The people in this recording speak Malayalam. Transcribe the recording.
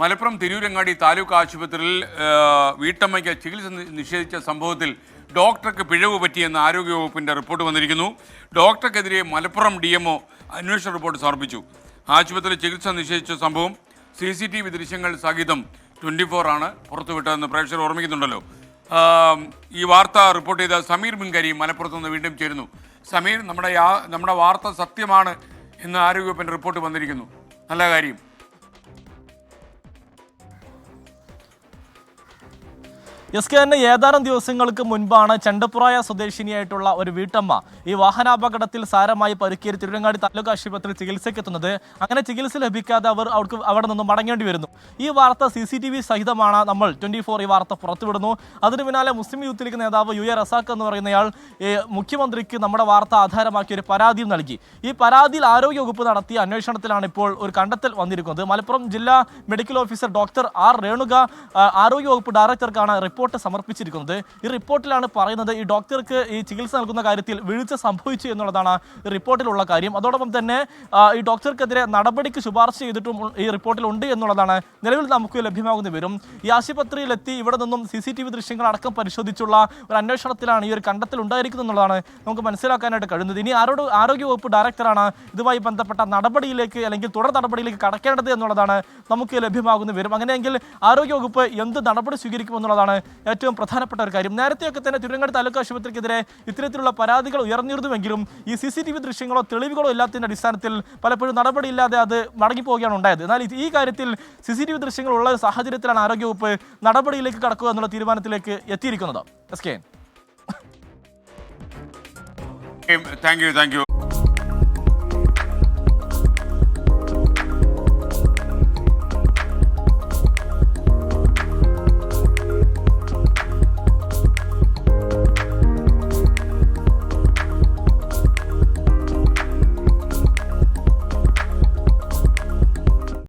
മലപ്പുറം തിരൂരങ്ങാടി താലൂക്ക് ആശുപത്രിയിൽ വീട്ടമ്മയ്ക്ക് ചികിത്സ നിഷേധിച്ച സംഭവത്തിൽ ഡോക്ടർക്ക് പിഴവ് പറ്റിയെന്ന് ആരോഗ്യവകുപ്പിന്റെ റിപ്പോർട്ട് വന്നിരിക്കുന്നു. ഡോക്ടർക്കെതിരെ മലപ്പുറം ഡി എംഒ അന്വേഷണ റിപ്പോർട്ട് സമർപ്പിച്ചു. ആശുപത്രിയിൽ ചികിത്സ നിഷേധിച്ച സംഭവം സി സി ടി വി ദൃശ്യങ്ങൾ സഹിതം ട്വന്റി ഫോർ ആണ് പുറത്തുവിട്ടതെന്ന് പ്രേക്ഷകർ ഓർമ്മിക്കുന്നുണ്ടല്ലോ. ഈ വാർത്ത റിപ്പോർട്ട് ചെയ്ത സമീർ മുൻകരി മലപ്പുറത്ത് നിന്ന് വീണ്ടും ചേരുന്നു. സമീർ നമ്മുടെ നമ്മുടെ വാർത്ത സത്യമാണ് എന്ന് ആരോഗ്യവകുപ്പിന്റെ റിപ്പോർട്ട് വന്നിരിക്കുന്നു. നല്ല കാര്യം. എസ് കെ എന്നെ ഏതാനും ദിവസങ്ങൾക്ക് മുൻപാണ് ചണ്ടപ്പുറായ സ്വദേശിനിയായിട്ടുള്ള ഒരു വീട്ടമ്മ ഈ വാഹനാപകടത്തിൽ സാരമായി പരുക്കേറി തിരുവനങ്ങാടി താലൂക്ക് ആശുപത്രിയിൽ ചികിത്സയ്ക്ക് എത്തുന്നത്. അങ്ങനെ ചികിത്സ ലഭിക്കാതെ അവർ അവർക്ക് അവിടെ നിന്ന് മടങ്ങേണ്ടി വരുന്നു. ഈ വാർത്ത സി സി ടി വി സഹിതമാണ് നമ്മൾ ട്വന്റി ഫോർ ഈ വാർത്ത പുറത്തുവിടുന്നു. അതിന് പിന്നാലെ മുസ്ലിം യൂത്ത് ലീഗ് നേതാവ് യു എ റസാഖ് എന്ന് പറയുന്നയാൾ മുഖ്യമന്ത്രിക്ക് നമ്മുടെ വാർത്ത ആധാരമാക്കി ഒരു പരാതിയും നൽകി. ഈ പരാതിയിൽ ആരോഗ്യ വകുപ്പ് നടത്തിയ അന്വേഷണത്തിലാണ് ഇപ്പോൾ ഒരു കണ്ടെത്തൽ വന്നിരിക്കുന്നത്. മലപ്പുറം ജില്ലാ medical officer doctor R Renuka ആരോഗ്യ വകുപ്പ് ഡയറക്ടർക്കാണ് റിപ്പോർട്ട് സമർപ്പിച്ചിരിക്കുന്നത്. ഈ റിപ്പോർട്ടിലാണ് പറയുന്നത് ഈ ഡോക്ടർക്ക് ഈ ചികിത്സ നൽകുന്ന കാര്യത്തിൽ വീഴ്ച സംഭവിച്ചു എന്നുള്ളതാണ് റിപ്പോർട്ടിലുള്ള കാര്യം. അതോടൊപ്പം തന്നെ ഈ ഡോക്ടർക്കെതിരെ നടപടിക്ക് ശുപാർശ ചെയ്തിട്ടും ഈ റിപ്പോർട്ടിൽ ഉണ്ട് എന്നുള്ളതാണ് നിലവിൽ നമുക്ക് ലഭ്യമാകുന്ന വിവരം. ഈ ആശുപത്രിയിലെത്തി ഇവിടെ നിന്നും സി സി ടി വി ദൃശ്യങ്ങൾ അടക്കം പരിശോധിച്ചുള്ള ഒരു അന്വേഷണത്തിലാണ് ഈ ഒരു കണ്ടെത്തൽ ഉണ്ടായിരിക്കുന്നത് എന്നുള്ളതാണ് നമുക്ക് മനസ്സിലാക്കാനായിട്ട് കഴിയുന്നത്. ഇനി ആരോട് ആരോഗ്യവകുപ്പ് ഡയറക്ടറാണ് ഇതുമായി ബന്ധപ്പെട്ട നടപടിയിലേക്ക് അല്ലെങ്കിൽ തുടർ നടപടിയിലേക്ക് കടക്കേണ്ടത് എന്നുള്ളതാണ് നമുക്ക് ലഭ്യമാകുന്ന വിവരം. അങ്ങനെയെങ്കിൽ ആരോഗ്യവകുപ്പ് എന്ത് നടപടി സ്വീകരിക്കുമെന്നുള്ളതാണ് ഏറ്റവും പ്രധാനപ്പെട്ട ഒരു കാര്യം. നേരത്തെയൊക്കെ തന്നെ തിരുവനന്തപുരം താലൂക്ക് ആശുപത്രിക്കെതിരെ ഇത്തരത്തിലുള്ള പരാതികൾ ഉയർന്നിരുന്നുവെങ്കിലും ഈ സി സി ടി വി ദൃശ്യങ്ങളോ തെളിവുകളോ ഇല്ലാത്തതിന്റെ അടിസ്ഥാനത്തിൽ പലപ്പോഴും നടപടിയില്ലാതെ അത് മടങ്ങിപ്പോവുകയാണ് ഉണ്ടായത്. എന്നാൽ ഈ കാര്യത്തിൽ സി സി ടി വി ദൃശ്യങ്ങൾ ഉള്ള സാഹചര്യത്തിലാണ് ആരോഗ്യവകുപ്പ് നടപടിയിലേക്ക് കടക്കുക എന്നുള്ള തീരുമാനത്തിലേക്ക് എത്തിയിരിക്കുന്നത്. S K thank you thank you